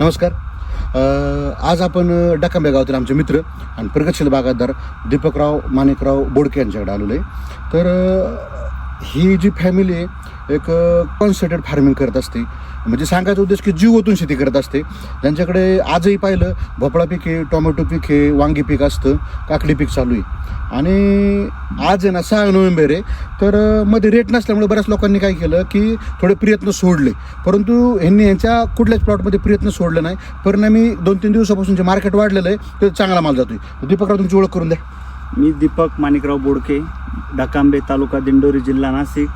नमस्कार. आज आपण अ, डकांबे गावातील आमचे मित्र आणि प्रगतशील बागायतदार दीपकराव माणिकराव बोडके यांच्याकडे आलेलो आहे. तर ही जी फॅमिली आहे एक कॉन्सन्ट्रेट फार्मिंग करत असते. म्हणजे सांगायचा उद्देश की जीव ओतून शेती करत असते. त्यांच्याकडे आजही पाहिलं भोपळा पीक आहे टोमॅटो पीक आहे वांगी पीक असतं काकडी पीक चालू आहे. आणि आज आहे ना सहा नोव्हेंबर आहे तर मध्ये रेट नसल्यामुळे बऱ्याच लोकांनी काय केलं की थोडे प्रयत्न सोडले. परंतु ह्यांनी यांच्या कुठल्याच प्लॉटमध्ये प्रयत्न सोडले नाही. परिणामी दोन तीन दिवसापासून जे मार्केट वाढलेलं आहे ते चांगला माल जातोय. दीपकराव तुमची ओळख करून द्या. मी दीपक माणिकराव बोडके. डकांबे तालुका दिंडोरी जिल्हा नाशिक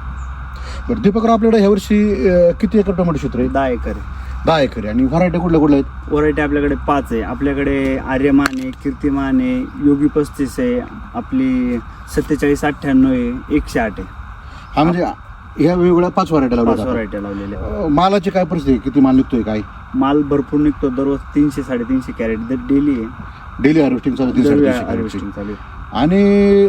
बरं दीपकराव आपल्याकडे ह्यावर्षी अ, किती एकर टोमॅटो क्षेत्र आहे दहा एकर आहे दहा एकर आहे आणि व्हरायटी कुठल्या कुठल्या आहेत व्हरायटी आपल्याकडे पाच आहे आपल्याकडे आर्यमान आहे कीर्तिमान आहे योगी पस्तीस आहे आपली सत्तेचाळीस अठ्ठ्याण्णव आहे एकशे आठ आहे हा म्हणजे ह्या वेगवेगळ्या पाच व्हरायटी पाच लावल्या व्हरायटी लावलेल्या आहे. जातात. अ, मालाची काय परिस्थिती आहे? किती माल निघतोय काय माल भरपूर निघतो दररोज तीनशे साडेतीनशे कॅरेट डेली आहे डेली हार्वेस्टिंग चालू कॅरेटची. हार्वेस्टिंग चालू आहे. आणि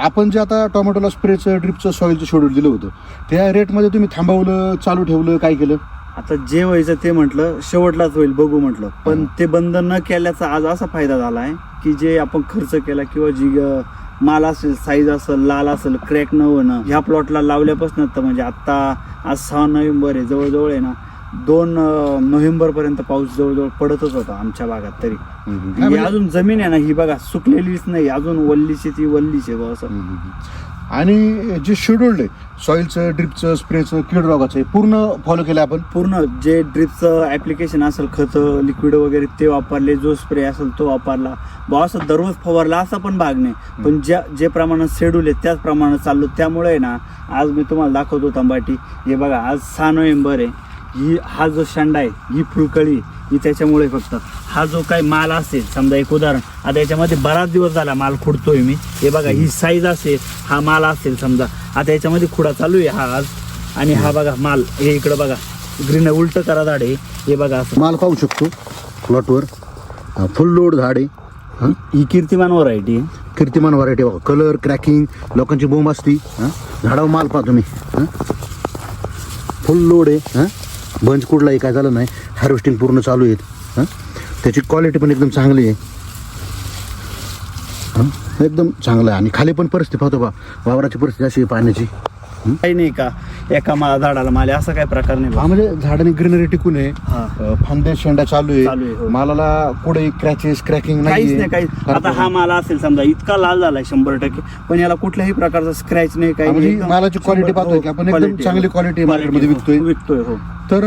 आपण जे आता टोमॅटोला स्प्रेचं ड्रिपचं सॉईलचं शेड्यूल दिलं होतं त्या रेटमध्ये तुम्ही थांबवलं चालू ठेवलं काय केलं? आता जे व्हायचं ते म्हटलं शेवटलाच होईल बघू म्हटलं. पण ते बंद न केल्याचा आज असा फायदा झाला आहे की जे आपण खर्च केला किंवा जी माल असेल साईज असेल लाल असेल क्रॅक न होणं ह्या प्लॉटला लावल्यापासून तर म्हणजे आत्ता आज सहा नोव्हेंबर आहे जवळजवळ आहे ना दोन नोव्हेंबर पर्यंत पाऊस जवळजवळ पडतच होता आमच्या भागात तरी. ही अजून जमीन आहे ना ही बघा सुकलेलीच नाही. अजून वल्लीची ती वल्लीची आहे बुवा असं. आणि जे शेड्यूल्ड आहे सॉईलचं ड्रिपचं स्प्रेचं कीड रोगाचं हे पूर्ण फॉलो केलं आपण? पूर्ण जे ड्रिपचं ऍप्लिकेशन असेल खतं लिक्विड वगैरे ते वापरले जो स्प्रे असेल तो वापरला. बा असं दररोज फवारला असा पण भाग नाही. पण ज्या जे प्रमाणात शेड्यूल आहे त्याच प्रमाणात चाललो. त्यामुळे आहे ना आज मी तुम्हाला दाखवतो तंबाटी. हे बघा आज सहा नोव्हेंबर आहे. ही हा जो शेंडा आहे ही फुलकळी ही त्याच्यामुळे फक्त. हा जो काही माल असेल समजा एक उदाहरण आता याच्यामध्ये बराच दिवस झाला माल खुडतोय मी. हे बघा ही साईज असेल हा माल असेल समजा. आता याच्यामध्ये खुडा चालू आहे हा आज. आणि हा बघा माल हे इकडं बघा. ग्रीन उलट करा झाड आहे हे बघा असं. माल पाहू शकतो. प्लॉटवर फुल लोड झाड आहे. हं? ही कीर्तिमान व्हरायटी आहे. कीर्तिमान व्हरायटी बघा. कलर क्रॅकिंग लोकांची बोंब असती. हं? झाडावर माल पहा तुम्ही. फुल लोड आहे. हं? बंच कुठलाही काय झालं नाही. हार्वेस्टिंग पूर्ण चालू आहेत. हां? त्याची क्वालिटी पण एकदम चांगली आहे. एकदम चांगलं आहे. आणि खाली पण परिस्थिती पाहतो बा. वावराची परिस्थिती अशी आहे पाण्याची. काही नाही का एका मा झाडाला माले असा काही प्रकार नाही हा. म्हणजे झाडाने ग्रीनरी टिकून आहे हा. फांद्या शेंडा चालू आहे, हो. मालाला कुठे क्रॅचेस क्रॅकिंग काहीच नाही काही आता हा माल असेल समजा इतका लाल झालाय शंभर टक्के पण याला कुठल्याही प्रकारचा स्क्रॅच नाही काही म्हणजे नाही. एकदम मालाची शंभर- पाहतोय हो, की आपण एकदम quality, चांगली हो. quality Quality, market मध्ये हो. विकतोय. विकतोय हो तर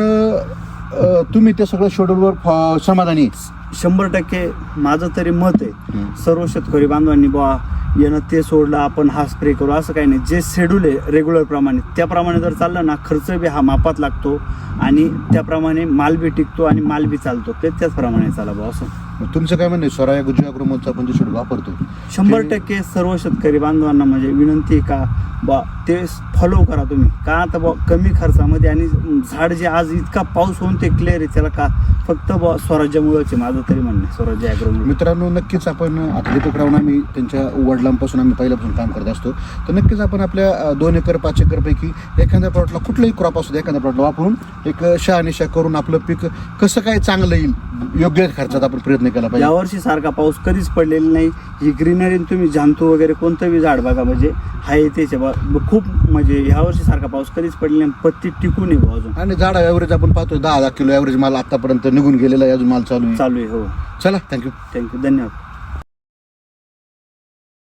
अं, तुम्ही त्या सगळ्या शेड्यूलवर समाधानी आहे? शंभर टक्के माझं तरी मत आहे. सर्व शेतकरी बांधवांनी बुवा यानं ते सोडलं आपण हा स्प्रे करू असं काही नाही. जे शेड्यूल आहे रेग्युलर प्रमाणे. त्याप्रमाणे जर चाललं ना खर्च बी हा मापात लागतो आणि त्याप्रमाणे माल बी टिकतो आणि माल बी चालतो. ते त्याचप्रमाणे चाला बुवा असं. तुमचं काय म्हणणं आहे? स्वराया गुजरात अग्रोमोलचा आपण जे शेड्यूल वापरतोय शंभर टक्के सर्व शेतकरी बांधवांना म्हणजे विनंती आहे का? बा ते फॉलो करा तुम्ही. का आता बा कमी खर्चामध्ये आणि झाड जे आज इतका पाऊस होऊन ते क्लिअर आहे त्याला का फक्त बा स्वराज्यामुळेच माझं तरी म्हणणं आहे स्वराज्य ॲग्रोमुळे मित्रांनो नक्कीच आपण आता दीपक आम्ही त्यांच्या वडिलांपासून आम्ही पहिल्यापासून काम करत असतो. तर नक्कीच आपण आपल्या दोन एकर पाच एकरपैकी एखाद्या प्लॉटला कुठलाही क्रॉप असू दे एखाद्या प्लॉटला वापरून एक शहानिशा करून आपलं पीक कसं काय चांगलं येईल योग्य खर्चात आपण प्रयत्न केला पाहिजे. यावर्षी सारखा पाऊस कधीच पडलेला नाही. ही ग्रीनरी तुम्ही जाणतो वगैरे कोणतं बी झाड बघा म्हणजे हाय त्याचे बा खूप म्हणजे ह्या वर्षी सारखा पाऊस कधीच पडलेला नाही. पत्ती टिकून आहे अजून. आणि झाड ॲव्हरेज आपण पाहतोय दहा दहा किलो ॲव्हरेज माल आतापर्यंत निघून गेलेला आहे. अजून माल चालू आहे. चालू आहे हो. चला थँक्यू थँक्यू धन्यवाद.